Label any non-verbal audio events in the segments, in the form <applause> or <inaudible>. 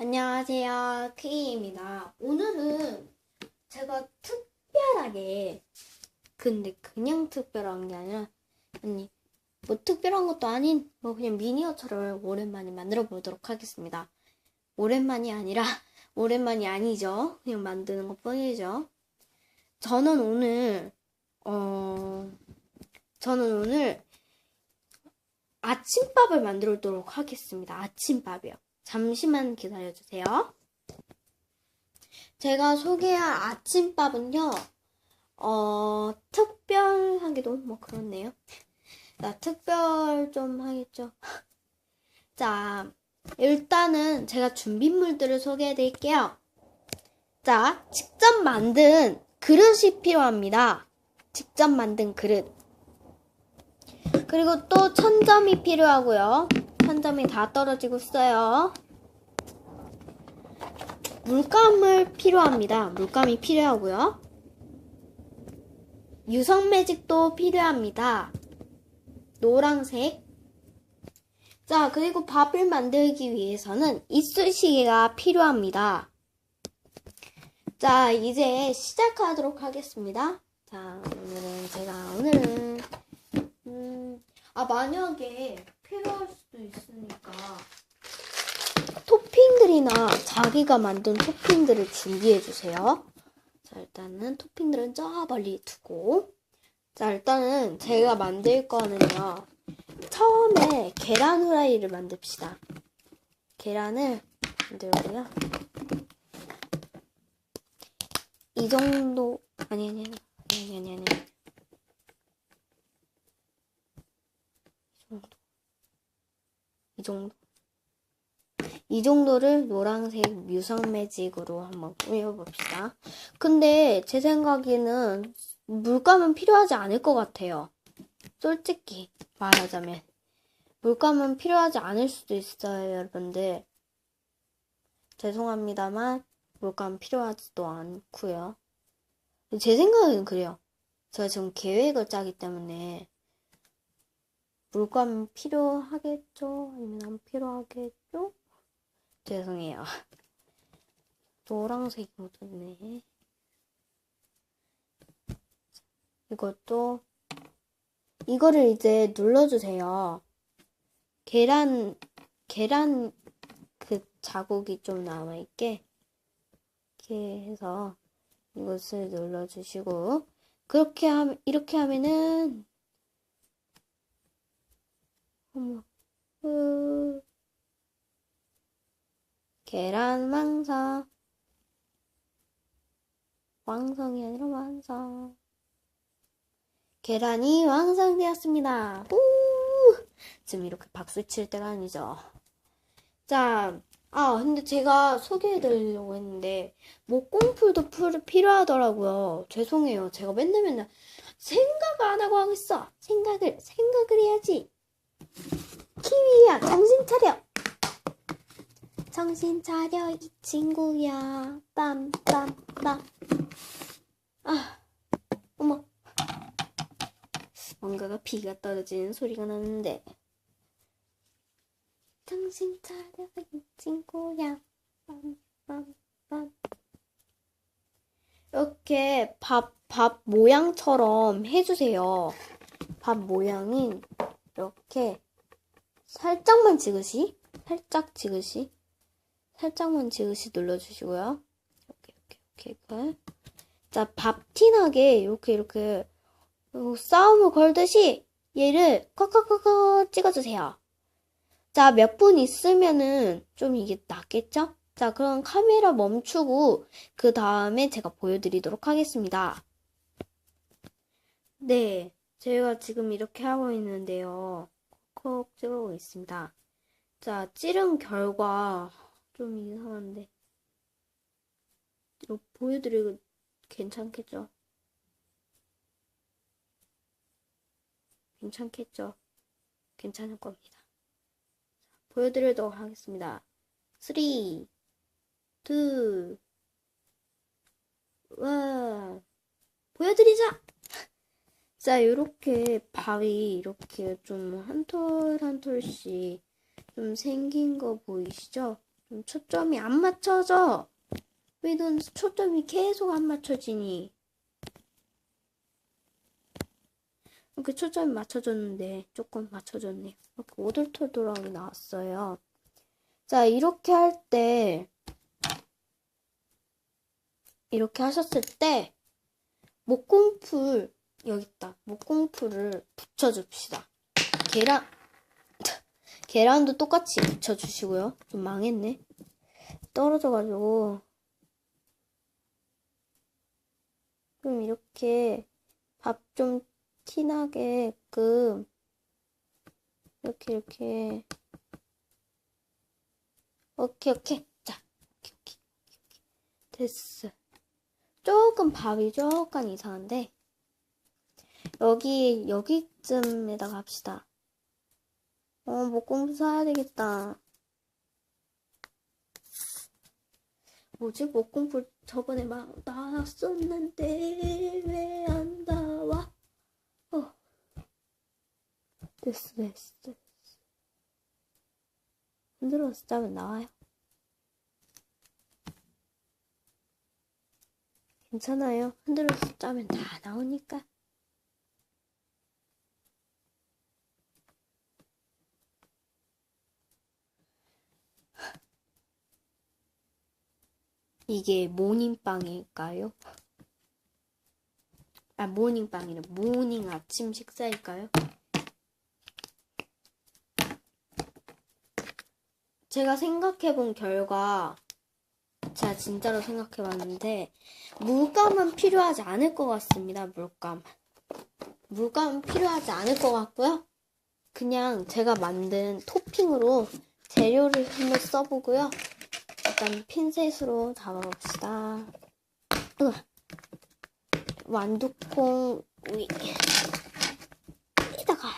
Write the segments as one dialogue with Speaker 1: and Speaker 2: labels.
Speaker 1: 안녕하세요. K입니다. 오늘은 제가 특별하게, 근데 그냥 특별한 게 아니라, 아니, 뭐 특별한 것도 아닌, 뭐 그냥 미니어처를 오랜만에 만들어 보도록 하겠습니다. 오랜만이 아니라, <laughs> 오랜만이 아니죠. 그냥 만드는 것 뿐이죠. 저는 오늘, 어, 저는 오늘 아침밥을 만들어 보도록 하겠습니다. 아침밥이요. 잠시만 기다려주세요. 제가 소개할 아침밥은요, 어, 특별하기도 뭐 그렇네요. 나 특별 좀 하겠죠. <laughs> 자, 일단은 제가 준비물들을 소개해 드릴게요. 자, 직접 만든 그릇이 필요합니다. 직접 만든 그릇. 그리고 또 천점이 필요하고요. 천점이 다 떨어지고 있어요. 물감을 필요합니다. 물감이 필요하고요. 유성 매직도 필요합니다. 노란색. 자, 그리고 밥을 만들기 위해서는 이쑤시개가 필요합니다. 자, 이제 시작하도록 하겠습니다. 자, 오늘은 제가 오늘은 음, 아 만약에 필요할 수도 있으니까 토핑들이나 자기가 만든 토핑들을 준비해 주세요. 자, 일단은 토핑들은 저 멀리 두고 자, 일단은 제가 만들 거는요. 처음에 계란 후라이를 만듭시다. 계란을 만들고요. 이 정도 아니 아니 아니 아니 아니 아니 정도. 이 정도. 이 정도를 노란색 뮤성 매직으로 한번 꾸며봅시다. 근데 제 생각에는 물감은 필요하지 않을 것 같아요. 솔직히 말하자면. 물감은 필요하지 않을 수도 있어요, 여러분들. 죄송합니다만, 물감 필요하지도 않고요. 제 생각은 그래요. 제가 지금 계획을 짜기 때문에 물감 필요하겠죠? 아니면 안 필요하겠죠? 죄송해요. 노란색이 묻었네. 이것도 이거를 이제 눌러주세요. 계란 계란 그 자국이 좀 남아있게 이렇게 해서 이것을 눌러주시고 그렇게 하면 이렇게 하면은 어머, 으, 계란 왕성. 왕성이 아니라 완성. 계란이 완성되었습니다. 우! 지금 이렇게 박수 칠 때가 아니죠. 자, 아, 근데 제가 소개해 드리려고 했는데, 목공풀도 필요하더라고요. 죄송해요. 제가 맨날 맨날 생각 안 하고 하고 있어. 생각을, 생각을 해야지. 키위야, 정신 차려. 정신 차려, 이 친구야. 빰 빰 빰. 아, 어머. 뭔가가 비가 떨어지는 소리가 나는데. 정신 차려, 이 친구야. 빰 빰 빰. 이렇게 밥, 밥 모양처럼 해주세요. 밥 모양은 이렇게 살짝만 지그시, 살짝 지그시, 살짝만 지그시 눌러주시고요. 이렇게, 이렇게, 이렇게. 자, 밥 티나게 이렇게, 이렇게 싸움을 걸듯이 얘를 컷컷컷컷 찍어주세요. 자, 몇 분 있으면은 좀 이게 낫겠죠? 자, 그럼 카메라 멈추고 그 다음에 제가 보여드리도록 하겠습니다. 네, 제가 지금 이렇게 하고 있는데요. 콕콕 찍어보고 있습니다. 자, 찌른 결과 좀 이상한데. 이거 보여드리고 괜찮겠죠? 괜찮겠죠? 괜찮을 겁니다. 보여드리도록 하겠습니다. 3, 2, 1. 보여드리자! 자, 이렇게 밥이 이렇게 좀 한 톨 한 톨씩 좀 생긴 거 보이시죠? 좀 초점이 안 맞춰져. 왜 넌 초점이 계속 안 맞춰지니? 이렇게 초점이 맞춰졌는데 조금 맞춰졌네요. 이렇게 오돌토돌하게 나왔어요. 자, 이렇게 할 때, 이렇게 하셨을 때, 목공풀, 여기 있다. 목공풀을 붙여줍시다. 계란, <laughs> 계란도 똑같이 붙여주시고요. 좀 망했네. 떨어져가지고. 좀 이렇게 밥 좀 티나게끔 이렇게 이렇게 오케이 오케이 자 오케이 오케이 오케이. 됐어 조금 밥이 조금 이상한데 여기 여기쯤에다가 합시다. 어 목공부 사야 되겠다. 뭐지? 목공부 저번에 막 나왔었는데 왜 안 나와? 어. 됐어 됐어 됐어. 흔들어서 짜면 나와요. 괜찮아요. 흔들어서 짜면 다 나오니까 이게 모닝빵일까요? 아, 모닝빵이래. 모닝 아침 식사일까요? 제가 생각해본 결과, 제가 진짜로 생각해봤는데, 물감은 필요하지 않을 것 같습니다, 물감. 물감은 필요하지 않을 것 같고요. 그냥 제가 만든 토핑으로 재료를 한번 써보고요. 일단 핀셋으로 잡아봅시다. 으. 완두콩 위에다가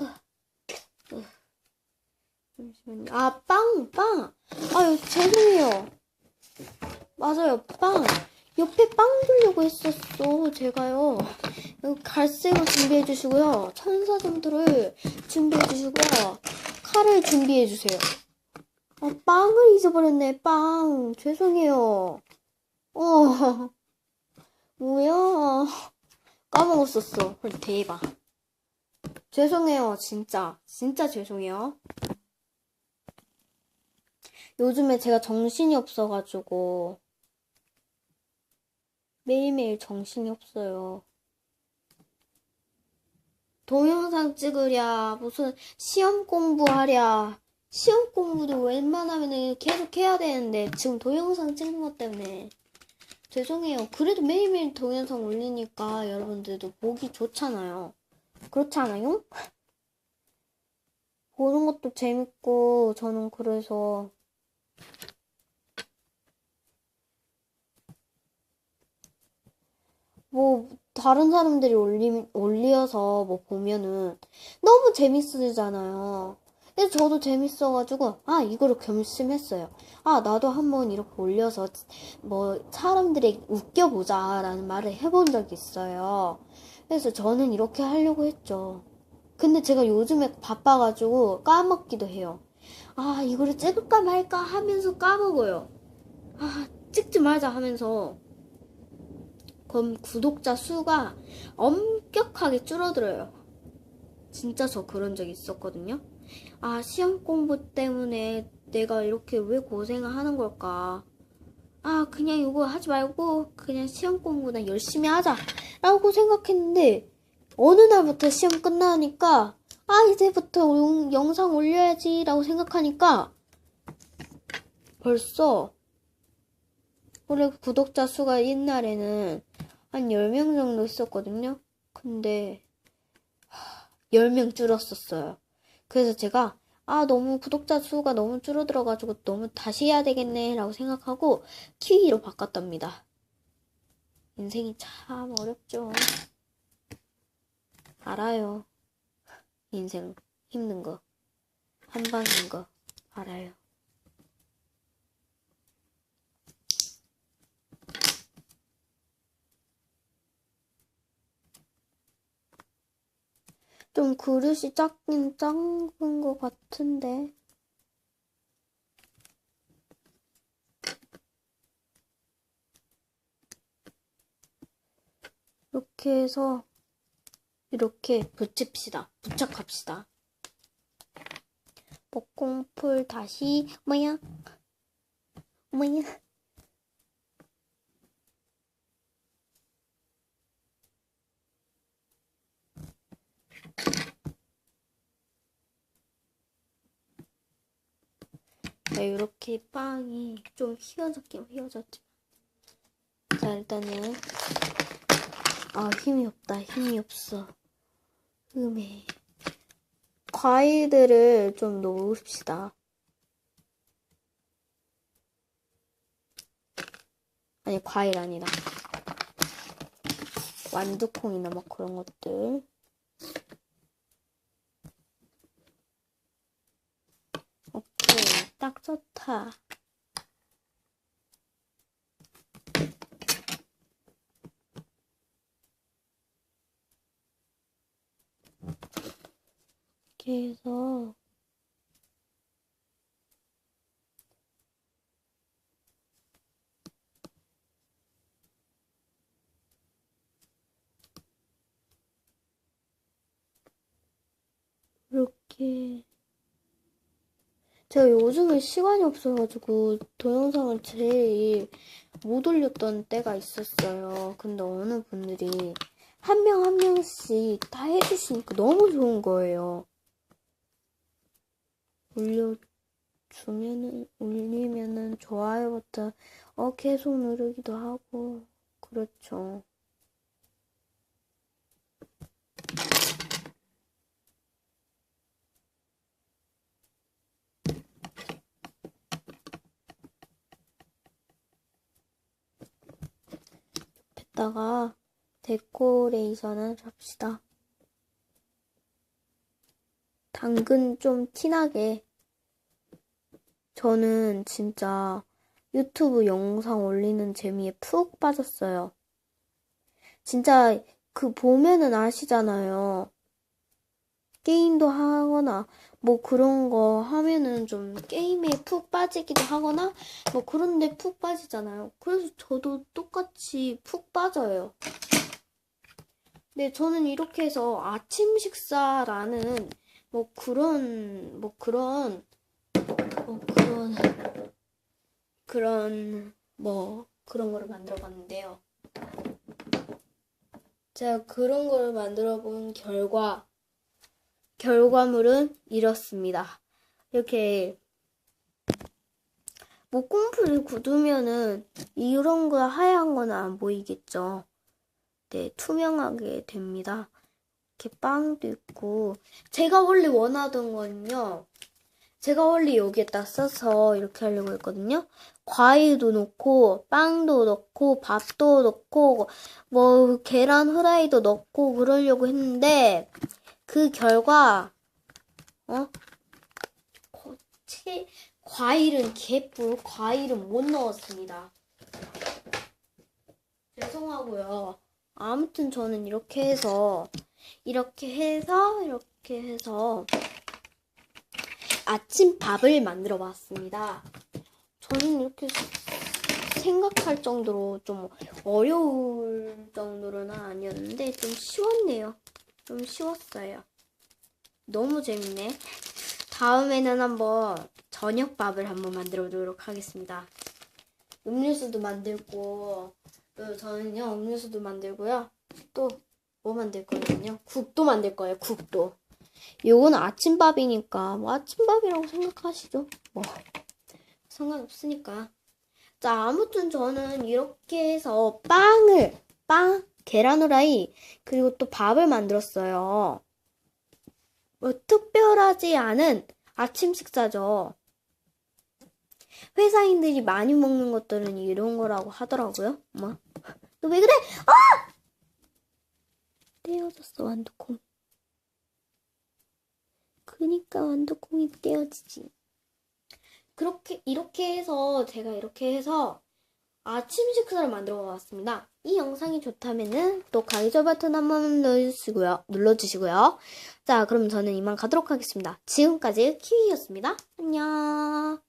Speaker 1: 으. 으. 잠시만요. 아, 빵, 빵. 아유, 죄송해요. 맞아요, 빵. 옆에 빵 두려고 했었어, 제가요. 여기 갈색을 준비해 주시고요. 천사점들을 준비해 주시고요. 칼을 준비해 주세요. 아, 빵을 잊어버렸네, 빵. 죄송해요. 어, 뭐야. 까먹었었어. 헐, 대박. 죄송해요, 진짜. 진짜 죄송해요. 요즘에 제가 정신이 없어가지고, 매일매일 정신이 없어요. 동영상 찍으랴, 무슨 시험 공부하랴. 시험 공부도 웬만하면 계속 해야 되는데 지금 동영상 찍는 것 때문에 죄송해요. 그래도 매일매일 동영상 올리니까 여러분들도 보기 좋잖아요. 그렇지 않아요? 보는 것도 재밌고 저는 그래서 뭐 다른 사람들이 올리 올려서 뭐 보면은 너무 재밌으잖아요. 그래서 저도 재밌어가지고, 아, 이거를 결심했어요. 아, 나도 한번 이렇게 올려서, 뭐, 사람들이 웃겨보자라는 말을 해본 적이 있어요. 그래서 저는 이렇게 하려고 했죠. 근데 제가 요즘에 바빠가지고 까먹기도 해요. 아, 이거를 찍을까 말까 하면서 까먹어요. 아, 찍지 말자 하면서. 그럼 구독자 수가 엄격하게 줄어들어요. 진짜 저 그런 적 있었거든요. 아, 시험 공부 때문에 내가 이렇게 왜 고생을 하는 걸까? 아, 그냥 이거 하지 말고 그냥 시험 공부나 열심히 하자. 라고 생각했는데, 어느 날부터 시험 끝나니까, 아, 이제부터 영, 영상 올려야지. 라고 생각하니까, 벌써, 원래 구독자 수가 옛날에는 한 10명 정도 있었거든요. 근데, 10명 줄었었어요. 그래서 제가 아 너무 구독자 수가 너무 줄어들어가지고 너무 다시 해야 되겠네 라고 생각하고 키위로 바꿨답니다. 인생이 참 어렵죠. 알아요. 인생 힘든 거. 한방인 거 알아요. 좀 그릇이 작긴 작은 것 같은데. 이렇게 해서 이렇게 붙입시다. 부착합시다. 목공풀 다시 뭐야? 뭐야? 네, 이렇게 빵이 좀 휘어졌긴 휘어졌지만 자 일단은 아 힘이 없다. 힘이 없어. 음에. 과일들을 좀 넣읍시다. 아니 과일 아니다 완두콩이나 막 그런 것들 오케이 딱 좋다. 이렇게 해서 이렇게 제가 요즘에 시간이 없어가지고 동영상을 제일 못 올렸던 때가 있었어요. 근데 어느 분들이 한명한 명씩 다 해주시니까 너무 좋은 거예요. 올려주면은, 올리면은 좋아요 버튼, 어, 계속 누르기도 하고, 그렇죠. 뺐다가 데코레이션을 합시다. 당근 좀 티나게. 저는 진짜 유튜브 영상 올리는 재미에 푹 빠졌어요. 진짜 그 보면은 아시잖아요. 게임도 하거나 뭐 그런 거 하면은 좀 게임에 푹 빠지기도 하거나 뭐 그런데 푹 빠지잖아요. 그래서 저도 똑같이 푹 빠져요. 네, 저는 이렇게 해서 아침 식사라는 뭐 그런 뭐 그런 뭐 그런 그런 뭐 그런 거를 만들어 봤는데요. 제가 그런 거를 만들어 본 결과 결과물은 이렇습니다. 이렇게 목공풀을 굳으면은 이런 거 하얀 거는 안 보이겠죠. 네, 투명하게 됩니다. 이렇게 빵도 있고 제가 원래 원하던 거는요. 제가 원래 여기에다 써서 이렇게 하려고 했거든요. 과일도 넣고 빵도 넣고 밥도 넣고 뭐 계란 후라이도 넣고 그러려고 했는데 그 결과 어? 체, 과일은 개뿔 과일은 못 넣었습니다. 죄송하고요. 아무튼 저는 이렇게 해서 이렇게 해서 이렇게 해서 아침 밥을 만들어 봤습니다. 저는 이렇게 생각할 정도로 좀 어려울 정도로는 아니었는데 좀 쉬웠네요. 좀 쉬웠어요. 너무 재밌네. 다음에는 한번 저녁밥을 한번 만들어 보도록 하겠습니다. 음료수도 만들고 또 저는요 음료수도 만들고요. 또 뭐 만들 거거든요. 국도 만들 거예요. 국도. 요거는 아침밥이니까 뭐 아침밥이라고 생각하시죠. 뭐 상관없으니까. 자 아무튼 저는 이렇게 해서 빵을 빵 계란 후라이 그리고 또 밥을 만들었어요. 뭐 특별하지 않은 아침 식사죠. 회사인들이 많이 먹는 것들은 이런 거라고 하더라고요. 뭐. 너왜 그래? 아! 떼어졌어, 완두콩. 그니까 완두콩이 떼어지지. 그렇게, 이렇게 해서, 제가 이렇게 해서 아침 식사를 만들어 봤습니다. 이 영상이 좋다면은 또 가이저 버튼 한번 눌러주시고요. 눌러주시고요. 자, 그럼 저는 이만 가도록 하겠습니다. 지금까지 키위였습니다. 안녕.